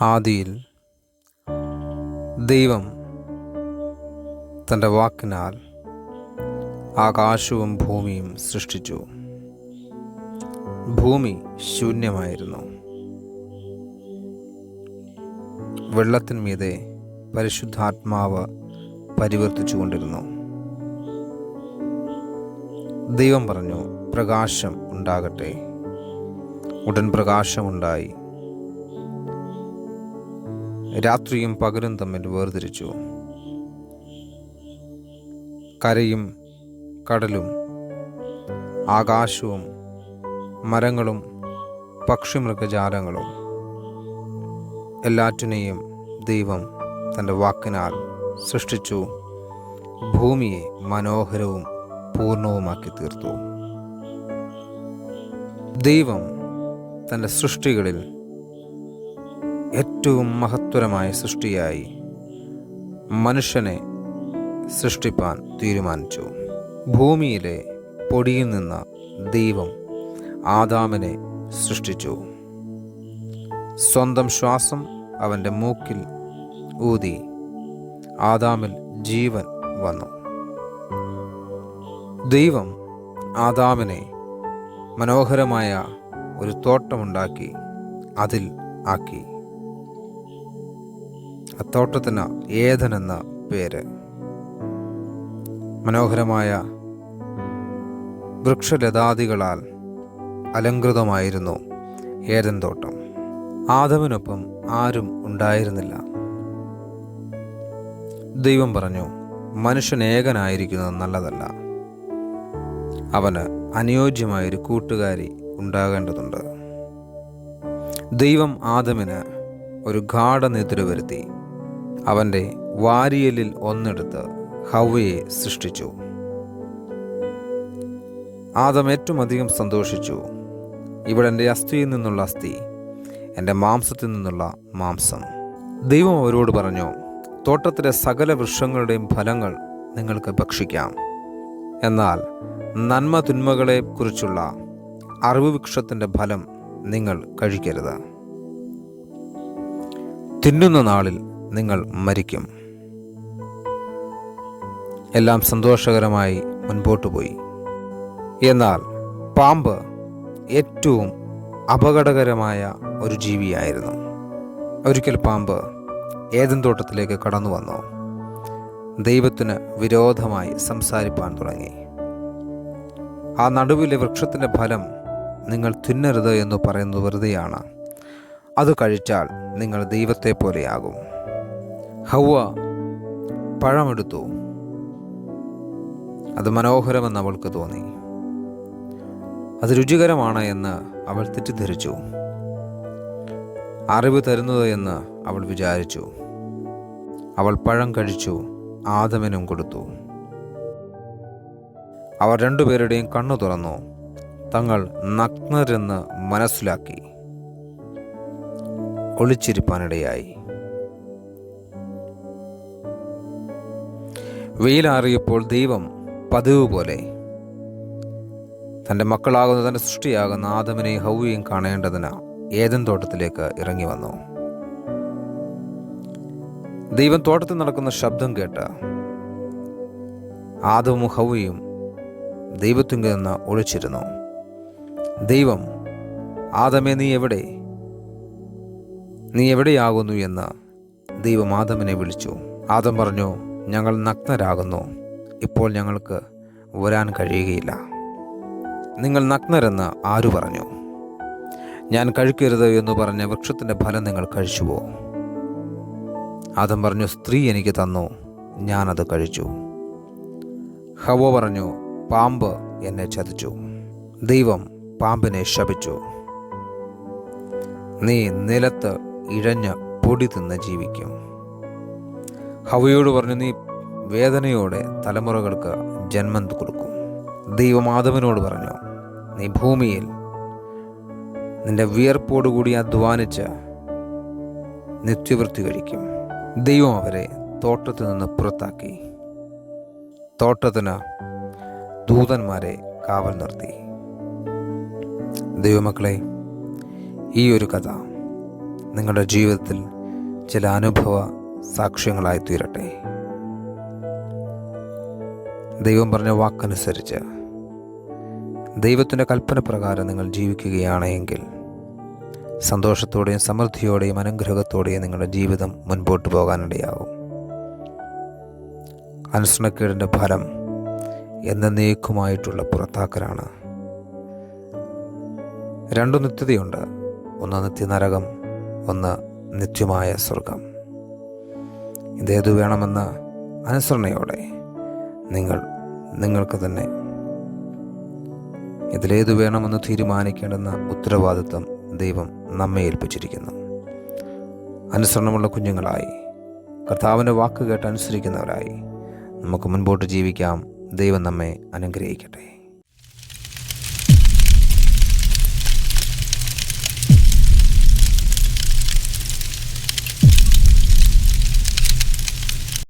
ആദിയിൽ ദൈവം തന്റെ വാക്കിനാൽ ആകാശവും ഭൂമിയും സൃഷ്ടിച്ചു. ഭൂമി ശൂന്യമായിരുന്നു. വെള്ളത്തിന്മീതെ പരിശുദ്ധാത്മാവ് പരിവർത്തിച്ചുകൊണ്ടിരുന്നു. ദൈവം പറഞ്ഞു പ്രകാശം ഉണ്ടാകട്ടെ. ഉടൻ പ്രകാശമുണ്ടായി. രാത്രിയും പകലും തമ്മിൽ വേർതിരിച്ചു. കരയും കടലും ആകാശവും മരങ്ങളും പക്ഷിമൃഗജാലങ്ങളും എല്ലാറ്റിനെയും ദൈവം തന്റെ വാക്കിനാൽ സൃഷ്ടിച്ചു. ഭൂമിയെ മനോഹരവും പൂർണവുമാക്കി തീർത്തു. ദൈവം തന്റെ സൃഷ്ടികളിൽ ഏറ്റവും മഹത്വരമായ സൃഷ്ടിയായി മനുഷ്യനെ സൃഷ്ടിപ്പാൻ തീരുമാനിച്ചു. ഭൂമിയിലെ പൊടിയിൽ നിന്ന് ദൈവം ആദാമിനെ സൃഷ്ടിച്ചു. സ്വന്തം ശ്വാസം അവന്റെ മൂക്കിൽ ഊതി ആദാമിൽ ജീവൻ വന്നു. ദൈവം ആദാമിനെ മനോഹരമായ ഒരു തോട്ടമുണ്ടാക്കി അതിൽ ആക്കി. ആ തോട്ടത്തിന് ഏതൻ എന്ന പേര്. മനോഹരമായ വൃക്ഷലതാദികളാൽ അലങ്കൃതമായിരുന്നു ഏതൻ തോട്ടം. ആദവിനൊപ്പം ആരും ഉണ്ടായിരുന്നില്ല. ദൈവം പറഞ്ഞു മനുഷ്യൻ ഏകനായിരിക്കുന്നത് നല്ലതല്ല. അവന് അനുയോജ്യമായൊരു കൂട്ടുകാരി ഉണ്ടാകേണ്ടതുണ്ട്. ദൈവം ആദമിന് ഒരു ഗാഠനിദ്ര വരുത്തി. അവന്റെ വാരിയലിൽ ഒന്നെടുത്ത് ഹവയെ സൃഷ്ടിച്ചു. ആദം ഏറ്റവും അധികം സന്തോഷിച്ചു. ഇവിടെ എന്റെ അസ്ഥിയിൽ നിന്നുള്ള അസ്ഥി എന്റെ മാംസത്തിൽ നിന്നുള്ള മാംസം. ദൈവം അവരോട് പറഞ്ഞു തോട്ടത്തിലെ സകല വൃക്ഷങ്ങളുടെയും ഫലങ്ങൾ നിങ്ങൾക്ക് ഭക്ഷിക്കാം. എന്നാൽ നന്മ തിന്മകളെ കുറിച്ചുള്ള അറിവ് വൃക്ഷത്തിന്റെ ഫലം നിങ്ങൾ കഴിക്കരുത്. തിന്നുന്ന നാളിൽ നിങ്ങൾ മരിക്കും. എല്ലാം സന്തോഷകരമായി മുൻപോട്ടു പോയി. എന്നാൽ പാമ്പ് ഏറ്റവും അപകടകരമായ ഒരു ജീവിയായിരുന്നു. ഒരിക്കൽ പാമ്പ് ഏതൻ തോട്ടത്തിലേക്ക് കടന്നു വന്നു. ദൈവത്തിന് വിരോധമായി സംസാരിപ്പാൻ തുടങ്ങി. ആ നടുവിലെ വൃക്ഷത്തിന്റെ ഫലം നിങ്ങൾ തിന്നരുത് എന്ന് പറയുന്നത് വെറുതെയാണ്. അത് കഴിച്ചാൽ നിങ്ങൾ ദൈവത്തെ പോലെയാകും ഹൗവ പഴമെടുത്തു. അത് മനോഹരമെന്ന് അവൾക്ക് തോന്നി. അത് രുചികരമാണ് എന്ന് അവൾ തെറ്റിദ്ധരിച്ചു. അറിവ് തരുന്നത് എന്ന് അവൾ വിചാരിച്ചു. അവൾ പഴം കഴിച്ചു ആദമനും കൊടുത്തു. അവർ രണ്ടുപേരുടെയും കണ്ണു തുറന്നു. തങ്ങൾ നഗ്നരെന്ന് മനസ്സിലാക്കി. ഒളിച്ചിരിപ്പാനിടയായി. വെയിലാറിയപ്പോൾ ദൈവം പതിവ് പോലെ തന്റെ മക്കളാകുന്ന തന്റെ സൃഷ്ടിയാകുന്ന ആദമനെ ഹൗവയും കാണേണ്ടതിന് ഏതൻ തോട്ടത്തിലേക്ക് ഇറങ്ങി വന്നു. ദൈവം തോട്ടത്തിൽ നടക്കുന്ന ശബ്ദം കേട്ട് ആദവും ഹൗവയും ദൈവത്തിങ്കിൽ നിന്ന് ഒളിച്ചിരുന്നു. ദൈവം ആദമേ നീ എവിടെ? നീ എവിടെയാകുന്നു? എന്ന് ദൈവം ആദമിനെ വിളിച്ചു. ആദം പറഞ്ഞു ഞങ്ങൾ നഗ്നരാകുന്നു. ഇപ്പോൾ ഞങ്ങൾക്ക് വരാൻ കഴിയുകയില്ല. നിങ്ങൾ നഗ്നരെന്ന് ആരു പറഞ്ഞു? ഞാൻ കഴിക്കരുത് എന്ന് പറഞ്ഞ വൃക്ഷത്തിന്റെ ഫലം നിങ്ങൾ കഴിച്ചുവോ? ആദം പറഞ്ഞു സ്ത്രീ എനിക്ക് തന്നു ഞാനത് കഴിച്ചു. ഹവ പറഞ്ഞു പാമ്പ് എന്നെ ചതിച്ചു. ദൈവം പാമ്പിനെ ശപിച്ചു. നീ നിലത്ത് ഇഴഞ്ഞ് പൊടി തിന്ന് ജീവിക്കും. ഹവയോട് പറഞ്ഞു നീ വേദനയോടെ തലമുറകൾക്ക് ജന്മം കൊടുക്കും. ദൈവമാധവനോട് പറഞ്ഞു നീ ഭൂമിയിൽ നിന്റെ വിയർപ്പോടുകൂടി അധ്വാനിച്ച് നിത്യവൃത്തി കഴിക്കും. ദൈവം അവരെ തോട്ടത്തിൽ നിന്ന് പുറത്താക്കി. തോട്ടത്തിന് ദൂതന്മാരെ കാവൽ നിർത്തി. ദൈവമക്കളെ ഈ ഒരു കഥ നിങ്ങളുടെ ജീവിതത്തിൽ ചില അനുഭവ സാക്ഷ്യങ്ങളായി തീരട്ടെ. ദൈവം പറഞ്ഞ വാക്കനുസരിച്ച് ദൈവത്തിന്റെ കൽപ്പന പ്രകാരം നിങ്ങൾ ജീവിക്കുകയാണെങ്കിൽ സന്തോഷത്തോടെയും സമൃദ്ധിയോടെയും അനുഗ്രഹത്തോടെയും നിങ്ങളുടെ ജീവിതം മുൻപോട്ട് പോകാനിടയാകും അനുസരണക്കേടിന്റെ ഫലം എന്നേക്കുമായിട്ടുള്ള പുറത്താക്കലാണ്. രണ്ടു നിത്യതയുണ്ട്. ഒന്ന് നിത്യനരകം ഒന്ന് നിത്യമായ സ്വർഗം. ഇതേതു വേണമെന്ന അനുസരണയോടെ നിങ്ങൾ നിങ്ങൾക്ക് തന്നെ ഇതിലേതു വേണമെന്ന് തീരുമാനിക്കേണ്ടെന്ന ഉത്തരവാദിത്വം ദൈവം നമ്മെ ഏൽപ്പിച്ചിരിക്കുന്നു. അനുസരണമുള്ള കുഞ്ഞുങ്ങളായി കർത്താവിന്റെ വാക്ക് കേട്ട് അനുസരിക്കുന്നവരായി നമുക്ക് മുൻപോട്ട് ജീവിക്കാം. ദൈവം നമ്മെ അനുഗ്രഹിക്കട്ടെ.